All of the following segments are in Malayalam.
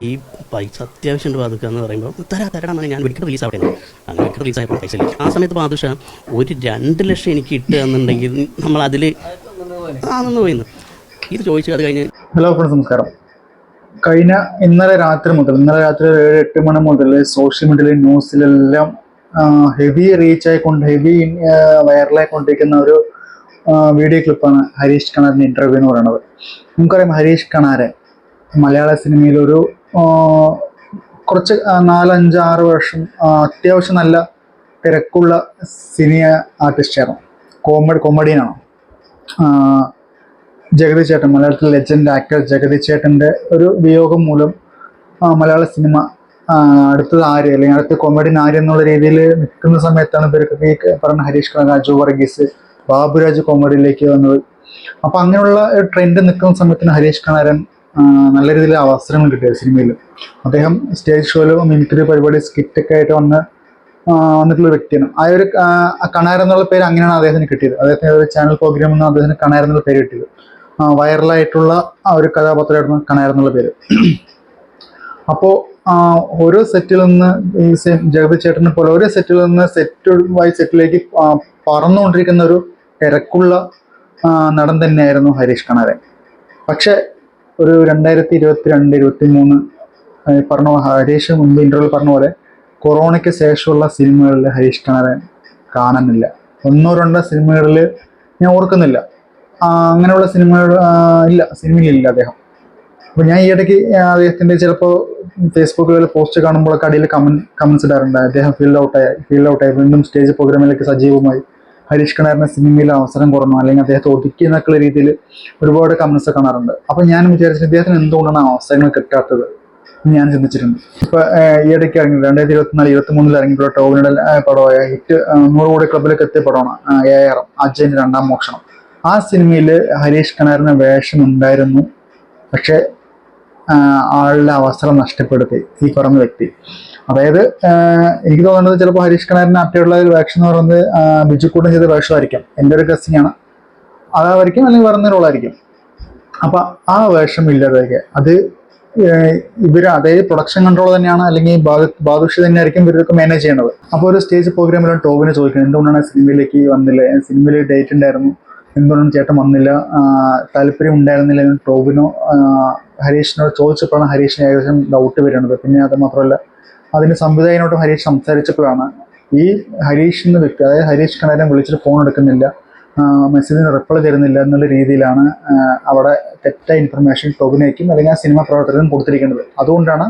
ഈ പൈസ അത്യാവശ്യം ബാധുക്ക എന്ന് പറയുമ്പോൾ തരാ തരണം എന്ന് ഞാൻ വിക്കറ്റ് റിലീസ് ആവട്ടെ. അങ്ങനെ വിക്കറ്റ് റിലീസ് ആയപ്പോൾ പൈസ ഇല്ല. ആ സമയത്ത് ബാദുഷ ഒരു രണ്ട് ലക്ഷം എനിക്ക് കിട്ടുക എന്നുണ്ടെങ്കിൽ നമ്മൾ അതിൽ ആ നിന്ന് പോയിന്ന്. ഇത് ചോദിച്ചു അത് കഴിഞ്ഞ് ഹലോ ഫ്രണ്ട്സ് നമസ്കാരം. കഴിഞ്ഞ ഇന്നലെ രാത്രി മുതൽ ഇന്നലെ രാത്രി ഒരു ഏഴ് എട്ട് മണി മുതൽ സോഷ്യൽ മീഡിയയിൽ ന്യൂസിലെല്ലാം ഹെവി റീച്ച് ആയിക്കൊണ്ട് ഹെവി വൈറലായിക്കൊണ്ടിരിക്കുന്ന ഒരു വീഡിയോ ക്ലിപ്പാണ് ഹരീഷ് കണാറിന്റെ ഇന്റർവ്യൂ എന്ന് പറയുന്നത്. നമുക്കറിയാം ഹരീഷ് കണാരെ മലയാള ആ, കുറച്ച് നാലഞ്ച് ആറ് വർഷം അത്യാവശ്യം നല്ല തിരക്കുള്ള സിനിമ ആർട്ടിസ്റ്റായിരുന്നു കോമഡി കോമഡിയനാണ് ജഗതി ചേട്ടൻ മലയാളത്തിലെ ലെജൻഡ് ആക്ടർ ജഗതി ചേട്ടന്റെ ഒരു വിയോഗം മൂലം മലയാള സിനിമ അടുത്തത് ആര് അല്ലെങ്കിൽ അടുത്ത കോമഡിൻ ആര് എന്നുള്ള രീതിയിൽ നിൽക്കുന്ന സമയത്താണ് ഇവർക്ക് ഈ പറഞ്ഞ ഹരീഷ് കണ രാജു വർഗീസ് ബാബുരാജ് കോമഡിയിലേക്ക് വന്നത്. അപ്പം അങ്ങനെയുള്ള ട്രെൻഡ് നിൽക്കുന്ന സമയത്തിന് ഹരീഷ് കണാരൻ നല്ല രീതിയിൽ അവസരങ്ങൾ കിട്ടിയത് സിനിമയിൽ അദ്ദേഹം സ്റ്റേജ് ഷോയിലും മിമിക്രി പരിപാടി സ്കിറ്റൊക്കെ ആയിട്ട് വന്ന് വന്നിട്ടുള്ള വ്യക്തിയാണ്. ആ ഒരു കണാർ എന്നുള്ള പേര് അങ്ങനെയാണ് അദ്ദേഹത്തിന് കിട്ടിയത്. അദ്ദേഹത്തിന് ഒരു ചാനൽ പ്രോഗ്രാം നിന്ന് അദ്ദേഹത്തിന് കണാർ എന്നുള്ള പേര് കിട്ടിയത്. വൈറലായിട്ടുള്ള ആ ഒരു കഥാപാത്രമായിരുന്നു കണാർ എന്നുള്ള പേര്. അപ്പോൾ ഓരോ സെറ്റിൽ നിന്ന് ഈ ജഗതി ചേട്ടനെ പോലെ ഓരോ സെറ്റിൽ നിന്ന് സെറ്റ് വൈ സെറ്റിലേക്ക് പറന്നുകൊണ്ടിരിക്കുന്ന ഒരു തിരക്കുള്ള നടൻ തന്നെയായിരുന്നു ഹരീഷ് കണാരൻ. പക്ഷെ ഒരു രണ്ടായിരത്തി ഇരുപത്തി രണ്ട് ഇരുപത്തി മൂന്ന് പറഞ്ഞ ഹരീഷ് മുൻപ് ഇന്റർവ്യൂ പറഞ്ഞ പോലെ കൊറോണയ്ക്ക് ശേഷമുള്ള സിനിമകളിൽ ഹരീഷ് കണാരൻ കാണുന്നില്ല ഒന്നോ രണ്ടോ സിനിമകളിൽ ഞാൻ ഓർക്കുന്നില്ല. അങ്ങനെയുള്ള സിനിമകൾ ഇല്ല സിനിമയിലില്ല അദ്ദേഹം. അപ്പോൾ ഞാൻ ഈ ഇടയ്ക്ക് അദ്ദേഹത്തിന്റെ ചിലപ്പോൾ ഫേസ്ബുക്കുകളിൽ പോസ്റ്റ് കാണുമ്പോഴൊക്കെ അടിയിൽ കമൻ കമൻസ് ഇടാറുണ്ട്. അദ്ദേഹം ഫീൽഡ് ഔട്ടായി ഫീൽഡ് ഔട്ടായി വീണ്ടും സ്റ്റേജ് പ്രോഗ്രാമിലേക്ക് സജീവമായി. ഹരീഷ് കണാറിന് സിനിമയിൽ അവസരം കുറഞ്ഞു. അല്ലെങ്കിൽ അദ്ദേഹത്തെ ഒതുക്കി എന്നൊക്കെയുള്ള രീതിയിൽ ഒരുപാട് കമന്റ്സ് കാണാറുണ്ട്. അപ്പോൾ ഞാൻ വിചാരിച്ചു ഇദ്ദേഹത്തിന് എന്തുകൊണ്ടാണ് അവസരങ്ങൾ കിട്ടാത്തത് ഞാൻ ചിന്തിച്ചിട്ടുണ്ട്. ഇപ്പൊ ഇടയ്ക്ക് ഇറങ്ങി രണ്ടായിരത്തി ഇരുപത്തിനാല് ഇരുപത്തി മൂന്നിൽ ഇറങ്ങിയിട്ടുള്ള ടോവിനുടെ പടമായ ഹിറ്റ് നൂറ് കോടി ക്ലബിലേക്ക് എത്തിയ പടമാണ് എ ആർ അജയന്റെ രണ്ടാം മോഷണം ആ സിനിമയിൽ ഹരീഷ് കണാറിന് വേഷം ഉണ്ടായിരുന്നു. പക്ഷെ ആളുടെ അവസരം നഷ്ടപ്പെടുത്തി. ഈ പറഞ്ഞ വ്യക്തി. അതായത് എനിക്ക് തോന്നുന്നത് ചിലപ്പോൾ ഹരീഷ് കണാറിന് അറ്റയുള്ള ഒരു വേഷം എന്ന് പറയുന്നത് ബിജുക്കൂട്ടം ചെയ്ത വേഷമായിരിക്കും എന്റെ ഒരു ഗസ്റ്റിംഗ് ആണ്. അതായിരിക്കും അല്ലെങ്കിൽ വേറെ റോളായിരിക്കും അപ്പൊ ആ വേഷം ഇല്ലാതെയൊക്കെ അത് ഇവർ അതേ പ്രൊഡക്ഷൻ കൺട്രോൾ തന്നെയാണ് അല്ലെങ്കിൽ ബാദു- ബാദുഷി തന്നെയായിരിക്കും ഇവരൊക്കെ മാനേജ് ചെയ്യണത്. അപ്പോൾ ഒരു സ്റ്റേജ് പ്രോഗ്രാമിൽ ടോബിനെ ചോദിക്കണം. എന്തുകൊണ്ടാണ് സിനിമയിലേക്ക് വന്നില്ല? സിനിമയിൽ ഡേറ്റ് ഉണ്ടായിരുന്നു. എന്തുകൊണ്ടാണ് ചേട്ടൻ വന്നില്ല? താല്പര്യം ഉണ്ടായിരുന്നില്ല എന്ന് ടോബിനോ ഹരീഷിനോട് ചോദിച്ചപ്പോഴാണ് ഹരീഷിന് ഏകദേശം ഡൗട്ട് വരുന്നത് പിന്നെ അത് മാത്രമല്ല അതിന് സംവിധായകനോട് ഹരീഷ് സംസാരിച്ചപ്പോഴാണ് ഈ ഹരീഷ് എന്ന വ്യക്തി അതായത് ഹരീഷ് കണാരൻ വിളിച്ചിട്ട് ഫോൺ എടുക്കുന്നില്ല മെസ്സേജിന് റിപ്ലൈ തരുന്നില്ല എന്നുള്ള രീതിയിലാണ് അവിടെ തെറ്റായ ഇൻഫർമേഷൻ ടോബിനേക്കും അല്ലെങ്കിൽ ആ സിനിമ പ്രവർത്തകരും കൊടുത്തിരിക്കുന്നത്. അതുകൊണ്ടാണ്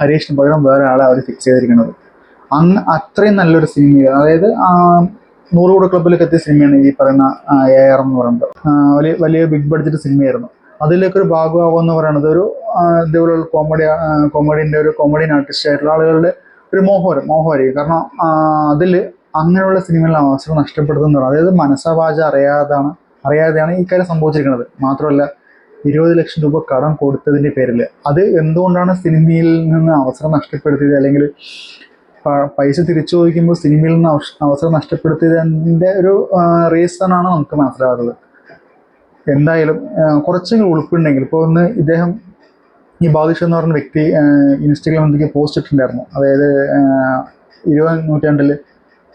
ഹരീഷിന് പകരം വേറെ ആളെ അവർ ഫിക്സ് ചെയ്തിരിക്കുന്നത്. അന്ന് അത്രയും നല്ലൊരു സിനിമ അതായത് നൂറ് ക്ലബിലേക്ക് എത്തിയ സിനിമയാണ് ഈ പറയുന്ന എ ആർ എന്ന് പറയുന്നത്. വലിയ വലിയ ബിഗ് ബഡ്ജറ്റ് സിനിമയായിരുന്നു അതിലേക്ക് ഒരു ഭാഗമാകുക എന്ന് പറയുന്നത് ഒരു ഇതേപോലുള്ള കോമഡി കോമഡിന്റെ ഒരു കോമഡിയൻ ആർട്ടിസ്റ്റ് ആയിട്ടുള്ള ആളുകളുടെ ഒരു മോഹം മോഹമായിരിക്കും. കാരണം അതിൽ അങ്ങനെയുള്ള സിനിമകളിൽ അവസരം നഷ്ടപ്പെടുത്തുന്നതാണ് അതായത് മനസ്സാവാച അറിയാതാണ് അറിയാതെയാണ് ഈ കാര്യം സംഭവിച്ചിരിക്കുന്നത്. മാത്രമല്ല ഇരുപത് ലക്ഷം രൂപ കടം കൊടുത്തതിന്റെ പേരിൽ അത് എന്തുകൊണ്ടാണ് സിനിമയിൽ നിന്ന് അവസരം നഷ്ടപ്പെടുത്തിയത്? അല്ലെങ്കിൽ പൈസ തിരിച്ചു ചോദിക്കുമ്പോൾ സിനിമയിൽ നിന്ന് അവസരം നഷ്ടപ്പെടുത്തിയതിന്റെ ഒരു റീസൺ ആണ് നമുക്ക് മനസ്സിലാവുന്നത് എന്തായാലും കുറച്ചെങ്കിലും ഉൾപ്പെടുന്നെങ്കിൽ. ഇപ്പോൾ ഒന്ന് ഇദ്ദേഹം ഈ ബാദിഷ എന്ന് പറഞ്ഞ വ്യക്തി ഇൻസ്റ്റഗ്രാം എന്തൊക്കെ പോസ്റ്റ് ഇട്ടിട്ടുണ്ടായിരുന്നു. അതായത് ഇരുപതാം നൂറ്റാണ്ടിൽ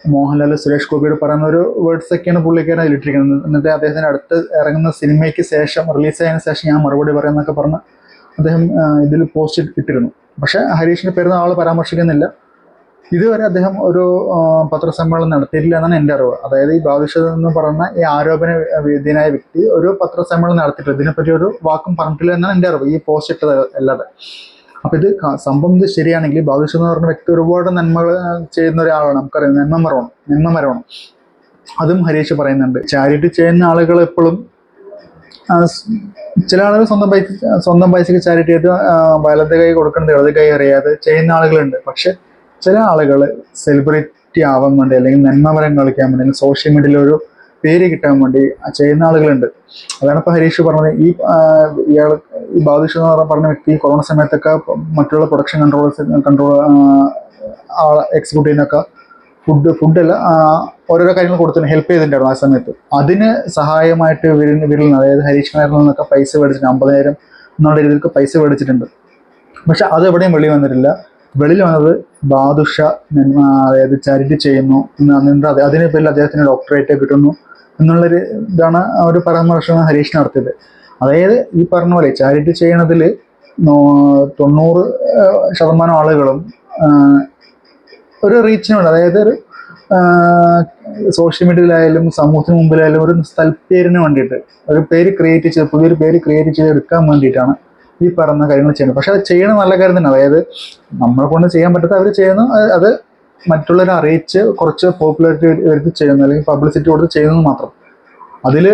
മോഹൻലാൽ സുരേഷ് ഗോപിയോട് പറയുന്ന ഒരു വേർഡ്സ് ഒക്കെയാണ് പുള്ളിക്കാരൻ അതിലിട്ടിരിക്കുന്നത്. എന്നിട്ട് അദ്ദേഹത്തിന് അടുത്ത് ഇറങ്ങുന്ന സിനിമയ്ക്ക് ശേഷം റിലീസ് ആയതിനു ശേഷം ഞാൻ മറുപടി പറയുന്നൊക്കെ പറഞ്ഞ് അദ്ദേഹം ഇതിൽ പോസ്റ്റ് ഇട്ടിരുന്നു. പക്ഷേ ഹരീഷിന്റെ പേര് ആൾ പരാമർശിക്കുന്നില്ല. ഇതുവരെ അദ്ദേഹം ഒരു പത്രസമ്മേളനം നടത്തിയിട്ടില്ല എന്നാണ് എന്റെ അറിവ്. അതായത് ഈ ബാദുഷ എന്ന് പറയുന്ന ഈ ആരോപണ വിധേയനായ വ്യക്തി ഒരു പത്രസമ്മേളനം നടത്തിയിട്ടില്ല. ഇതിനെപ്പറ്റി ഒരു വാക്കും പറഞ്ഞിട്ടില്ല എന്നാണ് എന്റെ അറിവ് ഈ പോസ്റ്റ് ഇട്ടത് അല്ലാതെ. അപ്പം ഇത് സംഭവം ഇത് ശരിയാണെങ്കിൽ ബാദുഷ എന്ന് പറഞ്ഞ വ്യക്തി ഒരുപാട് നന്മകൾ ചെയ്യുന്ന ഒരാളാണ്. നമുക്കറിയാം നന്മ മറവണം നന്മ മരമാണ് അതും ഹരീഷ് പറയുന്നുണ്ട്. ചാരിറ്റി ചെയ്യുന്ന ആളുകൾ എപ്പോഴും ചില ആളുകൾ സ്വന്തം പൈസ സ്വന്തം പൈസക്ക് ചാരിറ്റി ചെയ്ത് വലത് കൈ കൊടുക്കേണ്ടത് ഇടത് കൈ അറിയാതെ ചെയ്യുന്ന ആളുകളുണ്ട്. പക്ഷെ ചില ആളുകൾ സെലിബ്രിറ്റി ആവാൻ വേണ്ടി അല്ലെങ്കിൽ നന്മമരം കളിക്കാൻ വേണ്ടി അല്ലെങ്കിൽ സോഷ്യൽ മീഡിയയിൽ ഒരു പേര് കിട്ടാൻ വേണ്ടി ചെയ്യുന്ന ആളുകളുണ്ട്. അതാണ് ഇപ്പൊ ഹരീഷ് പറഞ്ഞത്. ഈ ഇയാൾ ഈ ബാദുഷ എന്ന് പറഞ്ഞ വ്യക്തി കൊറോണ സമയത്തൊക്കെ മറ്റുള്ള പ്രൊഡക്ഷൻ കൺട്രോളേഴ്സ് കൺട്രോൾ ആളെ ചെയ്യുന്നൊക്കെ ഫുഡ് ഫുഡല്ല ഓരോരോ കാര്യങ്ങൾ കൊടുത്തിന് ഹെൽപ്പ് ചെയ്തിട്ടുണ്ടായിരുന്നു ആ സമയത്ത്. അതിന് സഹായമായിട്ട് ഇവരിൽ ഇവരിൽ അതായത് ഹരീഷ് നായരിൽ നിന്നൊക്കെ പൈസ മേടിച്ചിട്ടുണ്ട്. അമ്പതിനായിരം എന്നുള്ള രീതിയിലൊക്കെ പൈസ മേടിച്ചിട്ടുണ്ട്. പക്ഷെ അത് എവിടെയും വെളി വന്നിട്ടില്ല. വെളിയിൽ വന്നത് ബാദുഷ അതായത് ചാരിറ്റി ചെയ്യുന്നു എന്ന് എന്നിട്ട് അത് അതിന് പേരിൽ അദ്ദേഹത്തിന് ഡോക്ടറേറ്റ് കിട്ടുന്നു എന്നുള്ളൊരു ഇതാണ് ആ ഒരു പരാമർശം ഹരീഷ് നടത്തിയത്. അതായത് ഈ പറഞ്ഞ പോലെ ചാരിറ്റി ചെയ്യണതിൽ തൊണ്ണൂറ് ശതമാനം ആളുകളും ഒരു റീച്ചിന് വേണ്ടി അതായത് ഒരു സോഷ്യൽ മീഡിയയിലായാലും സമൂഹത്തിന് മുമ്പിലായാലും ഒരു സ്ഥലപ്പേരിന് വേണ്ടിയിട്ട് ഒരു പേര് ക്രിയേറ്റ് ചെയ്ത് പുതിയൊരു പേര് ക്രിയേറ്റ് ചെയ്ത് എടുക്കാൻ വേണ്ടിയിട്ടാണ് ഈ പറയുന്ന കാര്യങ്ങൾ ചെയ്യുന്നത്. പക്ഷെ അത് ചെയ്യണ നല്ല കാര്യം തന്നെ. അതായത് നമ്മളെ കൊണ്ട് ചെയ്യാൻ പറ്റാത്ത അവർ ചെയ്യുന്നു അത് മറ്റുള്ളവരെ അറിയിച്ച് കുറച്ച് പോപ്പുലാരിറ്റി വരുത്തി ചെയ്യുന്നു അല്ലെങ്കിൽ പബ്ലിസിറ്റി കൊടുത്ത് ചെയ്യുന്നത് മാത്രം. അതിൽ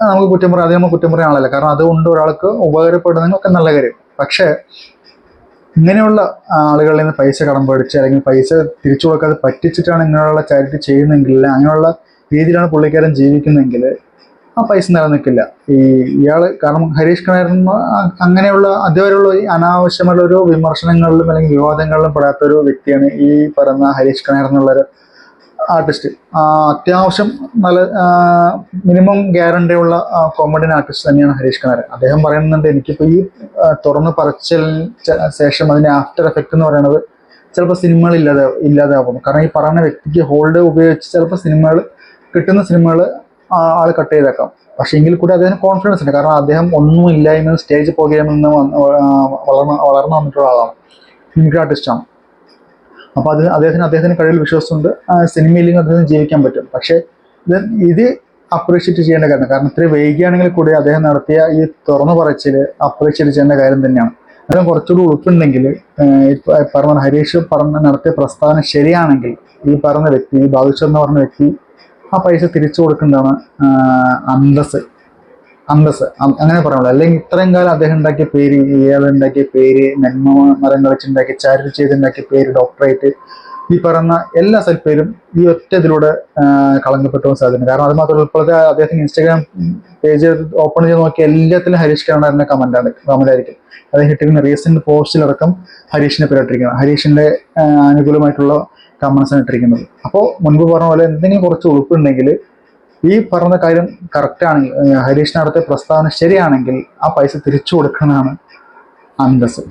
നമുക്ക് കുറ്റം പറയാം അത് നമ്മൾ കുറ്റം പറയാൻ ആളല്ല. കാരണം അതുകൊണ്ട് ഒരാൾക്ക് ഉപകാരപ്പെടുന്നതിനും ഒക്കെ നല്ല കാര്യം. പക്ഷേ ഇങ്ങനെയുള്ള ആളുകളിൽ നിന്ന് പൈസ കടം പഠിച്ച് അല്ലെങ്കിൽ പൈസ തിരിച്ചു കൊടുക്കാതെ പറ്റിച്ചിട്ടാണ് ഇങ്ങനെയുള്ള ചാരിറ്റി ചെയ്യുന്നതെങ്കിൽ അങ്ങനെയുള്ള രീതിയിലാണ് പുള്ളിക്കാരൻ ജീവിക്കുന്നതെങ്കിൽ ആ പൈസ നിലനിൽക്കില്ല. ഈ ഇയാൾ കാരണം ഹരീഷ് കണാരൻ അങ്ങനെയുള്ള അതുവരെയുള്ള ഈ അനാവശ്യമുള്ള ഒരു വിമർശനങ്ങളിലും അല്ലെങ്കിൽ വിവാദങ്ങളിലും പെടാത്ത ഒരു വ്യക്തിയാണ് ഈ പറയുന്ന ഹരീഷ് കണാരൻ എന്നുള്ളൊരു ആർട്ടിസ്റ്റ്. അത്യാവശ്യം നല്ല മിനിമം ഗ്യാരണ്ടി ഉള്ള കോമഡിയൻ ആർട്ടിസ്റ്റ് തന്നെയാണ് ഹരീഷ് കണാരൻ അദ്ദേഹം പറയുന്നുണ്ട് എനിക്കിപ്പോൾ ഈ തുറന്ന് പറച്ചലിന് ശേഷം അതിന്റെ ആഫ്റ്റർ എഫക്റ്റ് എന്ന് പറയുന്നത് ചിലപ്പോൾ സിനിമകൾ ഇല്ലാതെ ഇല്ലാതാവുന്നു. കാരണം ഈ പറയുന്ന വ്യക്തിക്ക് ഹോൾഡ് ഉപയോഗിച്ച് ചിലപ്പോൾ സിനിമകൾ കിട്ടുന്ന സിനിമകൾ ആൾ കട്ട് ചെയ്തേക്കാം. പക്ഷേ എങ്കിൽ കൂടി അദ്ദേഹം കോൺഫിഡൻസ് ഉണ്ട്. കാരണം അദ്ദേഹം ഒന്നും ഇല്ലായ്മ സ്റ്റേജ് പ്രോഗ്രാമിൽ വളർന്ന് വളർന്നു വന്നിട്ടുള്ള ആളാണ്. മിമിക്രി ആർട്ടിസ്റ്റാണ് അപ്പോൾ അത് അദ്ദേഹത്തിന് അദ്ദേഹത്തിന് കഴിവിൽ വിശ്വാസമുണ്ട്. ആ, സിനിമയിലെങ്കിൽ അദ്ദേഹത്തിന് ജീവിക്കാൻ പറ്റും. പക്ഷേ ഇത് ഇത് അപ്രീഷിയേറ്റ് ചെയ്യേണ്ട കാര്യം. കാരണം ഇത്ര വൈകിയാണെങ്കിൽ കൂടി അദ്ദേഹം നടത്തിയ ഈ തുറന്നു പറച്ചിൽ അപ്രീഷിയേറ്റ് ചെയ്യേണ്ട കാര്യം തന്നെയാണ്. അദ്ദേഹം കുറച്ചുകൂടി ഉറപ്പുണ്ടെങ്കിൽ പറഞ്ഞ ഹരീഷ് പറഞ്ഞ നടത്തിയ പ്രസ്താവന ശരിയാണെങ്കിൽ ഈ പറഞ്ഞ വ്യക്തി ഈ ബാദുഷ എന്ന് പറഞ്ഞ വ്യക്തി ആ പൈസ തിരിച്ചു കൊടുക്കേണ്ടതാണ് അന്തസ് അന്തസ് അങ്ങനെ പറയുള്ളൂ അല്ലെങ്കിൽ ഇത്രയും കാലം അദ്ദേഹം ഉണ്ടാക്കിയ പേര് ഇയാൾ ഉണ്ടാക്കിയ പേര് നന്മ മരം കളിച്ചുണ്ടാക്കിയ ചാരിറ്റി ചെയ്തുണ്ടാക്കിയ പേര് ഡോക്ടറേറ്റ് ഈ പറയുന്ന എല്ലാ സെൽഫിലും ഈ ഒറ്റ ഇതിലൂടെ ആ, കളങ്കപ്പെട്ടു പോകാൻ സാധ്യത കാരണം അത് മാത്രമല്ല ഇപ്പോഴത്തെ അദ്ദേഹത്തിന് ഇൻസ്റ്റാഗ്രാം പേജ് ഓപ്പൺ ചെയ്ത് നോക്കിയ എല്ലാത്തിലും ഹരീഷ് കണ്ണാറിന്റെ കമന്റ് ആണ് കമന്റ് ആയിരിക്കും. അദ്ദേഹം ഇട്ടിരിക്കുന്ന റീസെന്റ് പോസ്റ്റിലടക്കം ഹരീഷിനെ പേരിട്ടിരിക്കുന്നത്. ഹരീഷിന്റെ അനുകൂലമായിട്ടുള്ള കമന്റ്സ് ആണ് ഇട്ടിരിക്കുന്നത്. അപ്പോൾ മുൻപ് പറഞ്ഞ പോലെ എന്തെങ്കിലും കുറച്ച് ഉറപ്പുണ്ടെങ്കിൽ ഈ പറഞ്ഞ കാര്യം കറക്റ്റ് ആണെങ്കിൽ ഹരീഷിനടുത്ത പ്രസ്താവന ശരിയാണെങ്കിൽ ആ പൈസ തിരിച്ചു കൊടുക്കുന്നതാണ് അന്തസ്